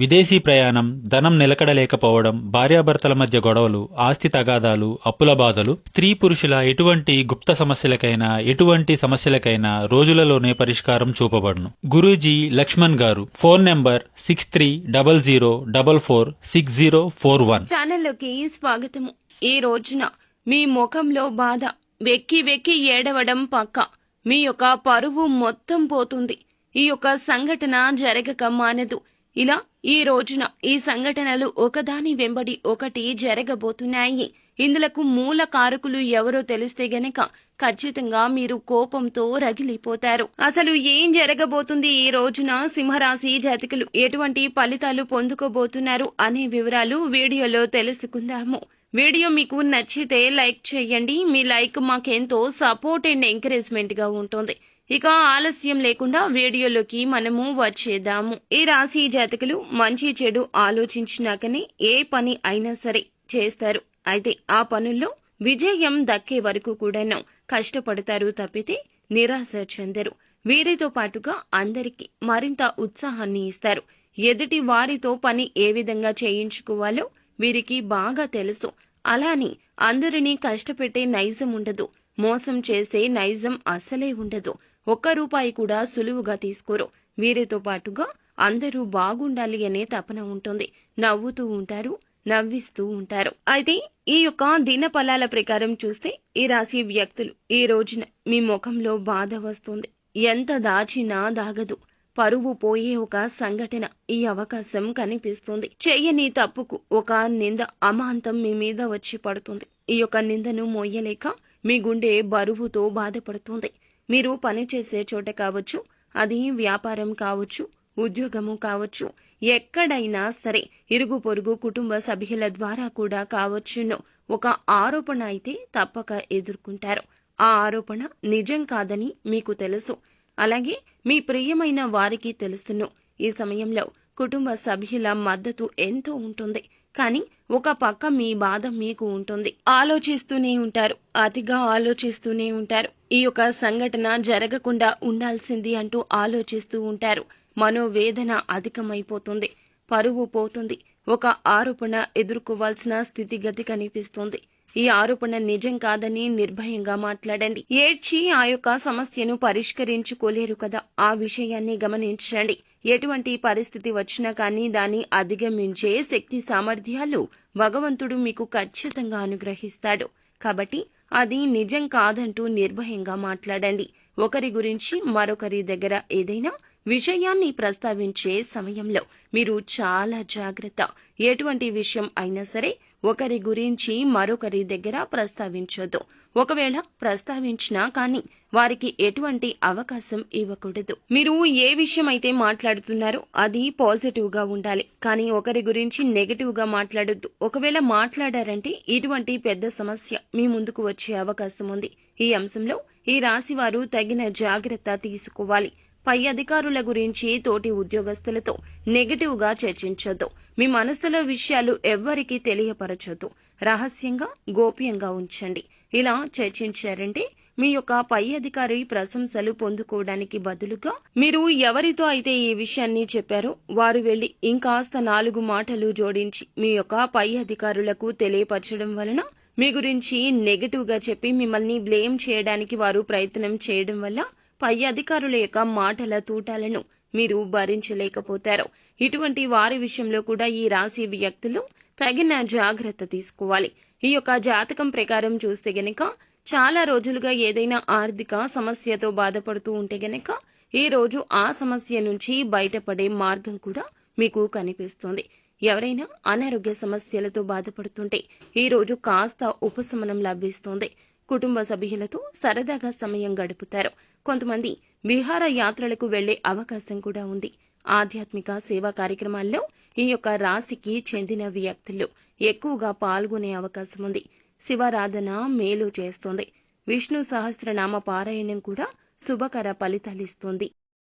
విదేశీ ప్రయాణం ధనం నిలకడలేకపోవడం భార్యాభర్తల మధ్య గొడవలు ఆస్తి తగాదాలు అప్పుల బాధలు స్త్రీ పురుషుల ఎటువంటి గుప్త సమస్యలకైనా ఎటువంటి సమస్యలకైనా రోజులలోనే పరిష్కారం చూపబడును. గురూజీ లక్ష్మణ్ గారు phone number six three double zero double four six zero four one ఛానల్లోకి స్వాగతము ఈ రోజున మీ ముఖంలో బాధ వెక్కి వెక్కి ఏడవడం పక్క. మీ యొక్క పరువు మొత్తం పోతుంది. ఈ యొక్క సంఘటన జరగక మానదు. ఇలా ఈ రోజున ఈ సంఘటనలు ఒకదాని వెంబడి ఒకటి జరగబోతున్నాయి. ఇందులకు మూల కారకులు ఎవరో తెలిస్తే గనక ఖచ్చితంగా మీరు కోపంతో రగిలిపోతారు. అసలు ఏం జరగబోతుంది ఈ రోజున? సింహరాశి జాతికులు ఎటువంటి ఫలితాలు పొందుకోబోతున్నారు అనే వివరాలు వీడియోలో తెలుసుకుందాము. వీడియో మీకు నచ్చితే లైక్ చేయండి. మీ లైక్ మాకెంతో సపోర్ట్ అండ్ ఎంకరేజ్మెంట్గా ఉంటుంది. ఇక ఆలస్యం లేకుండా వీడియోలోకి మనము వచ్చేద్దాము. ఈ రాశి జాతకులు మంచి చెడు ఆలోచించినాకనే ఏ పని అయినా సరే చేస్తారు. అయితే ఆ పనుల్లో విజయం దక్కే వరకు కూడాను కష్టపడతారు తప్పితే నిరాశ చెందరు. వీరితో పాటుగా అందరికీ మరింత ఉత్సాహాన్ని ఇస్తారు. ఎదుటి వారితో పని ఏ విధంగా చేయించుకోవాలో వీరికి బాగా తెలుసు. అలాని అందరినీ కష్టపెట్టే నైజం ఉండదు. మోసం చేసే నైజం అసలే ఉండదు. ఒక్క రూపాయి కూడా సులువుగా తీసుకోరు. వీరితో పాటుగా అందరూ బాగుండాలి అనే తపన ఉంటుంది. నవ్వుతూ ఉంటారు నవ్విస్తూ ఉంటారు. అయితే ఈ యొక్క దిన ఫలాల ప్రకారం చూస్తే ఈ రాశి వ్యక్తులు ఈ రోజున మీ ముఖంలో బాధ వస్తుంది. ఎంత దాచినా దాగదు. పరువు పోయే ఒక సంఘటన ఈ అవకాశం కనిపిస్తుంది. చెయ్యని తప్పుకు ఒక నింద అమాంతం మీ మీద వచ్చి పడుతుంది. ఈ యొక్క నిందను మోయలేక మీ గుండె బరువుతో బాధపడుతుంది. మీరు పనిచేసే చోట కావచ్చు అది వ్యాపారం కావచ్చు ఉద్యోగము కావచ్చు ఎక్కడైనా సరే ఇరుగు పొరుగు కుటుంబ సభ్యుల ద్వారా కూడా కావచ్చును. ఒక ఆరోపణ అయితే తప్పక ఎదుర్కొంటారు. ఆ ఆరోపణ నిజం కాదని మీకు తెలుసు. అలాగే మీ ప్రియమైన వారికి తెలుసును. ఈ సమయంలో కుటుంబ సభ్యుల మద్దతు ఎంతో ఉంటుంది. కానీ ఒక పక్క మీ బాధ మీకు ఉంటుంది. ఆలోచిస్తూనే ఉంటారు. అతిగా ఆలోచిస్తూనే ఉంటారు. ఈ యొక్క సంఘటన జరగకుండా ఉండాల్సింది అంటూ ఆలోచిస్తూ ఉంటారు. మనోవేదన అధికమైపోతుంది. పరువు పోతుంది. ఒక ఆరోపణ ఎదుర్కోవాల్సిన స్థితిగతి కనిపిస్తుంది. ఈ ఆరోపణ నిజం కాదని నిర్భయంగా మాట్లాడండి. ఏడ్చి ఆ యొక్క సమస్యను పరిష్కరించుకోలేరు కదా. ఆ విషయాన్ని గమనించండి. ఎటువంటి పరిస్థితి వచ్చినా కానీ దాన్ని అధిగమించే శక్తి సామర్థ్యాలు భగవంతుడు మీకు ఖచ్చితంగా అనుగ్రహిస్తాడు. కాబట్టి అది నిజం కాదంటూ నిర్భయంగా మాట్లాడండి. ఒకరి గురించి మరొకరి దగ్గర ఏదైనా విషయాన్ని ప్రస్తావించే సమయంలో మీరు చాలా జాగ్రత్త. ఎటువంటి విషయం అయినా సరే ఒకరి గురించి మరొకరి దగ్గర ప్రస్తావించొద్దు. ఒకవేళ ప్రస్తావించినా కానీ వారికి ఎటువంటి అవకాశం ఇవ్వకూడదు. మీరు ఏ విషయం అయితే మాట్లాడుతున్నారో అది పాజిటివ్గా ఉండాలి. కానీ ఒకరి గురించి నెగటివ్గా మాట్లాడొద్దు. ఒకవేళ మాట్లాడారంటే ఇటువంటి పెద్ద సమస్య మీ ముందుకు వచ్చే అవకాశం ఉంది. ఈ అంశంలో ఈ రాశి వారు తగిన జాగ్రత్త తీసుకోవాలి. పై అధికారుల గురించి తోటి ఉద్యోగస్తులతో నెగిటివ్గా చర్చించొద్దు. మీ మనసులో విషయాలు ఎవ్వరికీ తెలియపరచొద్దు. రహస్యంగా గోప్యంగా ఉంచండి. ఇలా చర్చించారంటే మీ యొక్క పై అధికారి ప్రశంసలు పొందుకోవడానికి బదులుగా మీరు ఎవరితో అయితే ఈ విషయాన్ని చెప్పారో వారు వెళ్ళి ఇంకాస్త నాలుగు మాటలు జోడించి మీ యొక్క పై అధికారులకు తెలియపరచడం వలన మీ గురించి నెగటివ్గా చెప్పి మిమ్మల్ని బ్లేమ్ చేయడానికి వారు ప్రయత్నం చేయడం వల్ల పై అధికారుల యొక్క మాటల తూటాలను మీరు భరించలేకపోతారు. ఇటువంటి వారి విషయంలో కూడా ఈ రాశి వ్యక్తులు తగిన జాగ్రత్త తీసుకోవాలి. ఈ యొక్క జాతకం ప్రకారం చూస్తే గనక చాలా రోజులుగా ఏదైనా ఆర్థిక సమస్యతో బాధపడుతూ ఉంటే గనక ఈ రోజు ఆ సమస్య నుంచి బయటపడే మార్గం కూడా మీకు కనిపిస్తుంది. ఎవరైనా అనారోగ్య సమస్యలతో బాధపడుతుంటే ఈ రోజు కాస్త ఉపశమనం లభిస్తుంది. కుటుంబ సభ్యులతో సరదాగా సమయం గడుపుతారు. కొంతమంది విహార యాత్రలకు వెళ్ళే అవకాశం కూడా ఉంది. ఆధ్యాత్మిక సేవా కార్యక్రమాల్లో ఈ యొక్క రాశికి చెందిన వ్యక్తులు ఎక్కువగా పాల్గొనే అవకాశం ఉంది. శివారాధన మేలు చేస్తుంది. విష్ణు సహస్రనామ పారాయణం కూడా శుభకర ఫలితాలిస్తుంది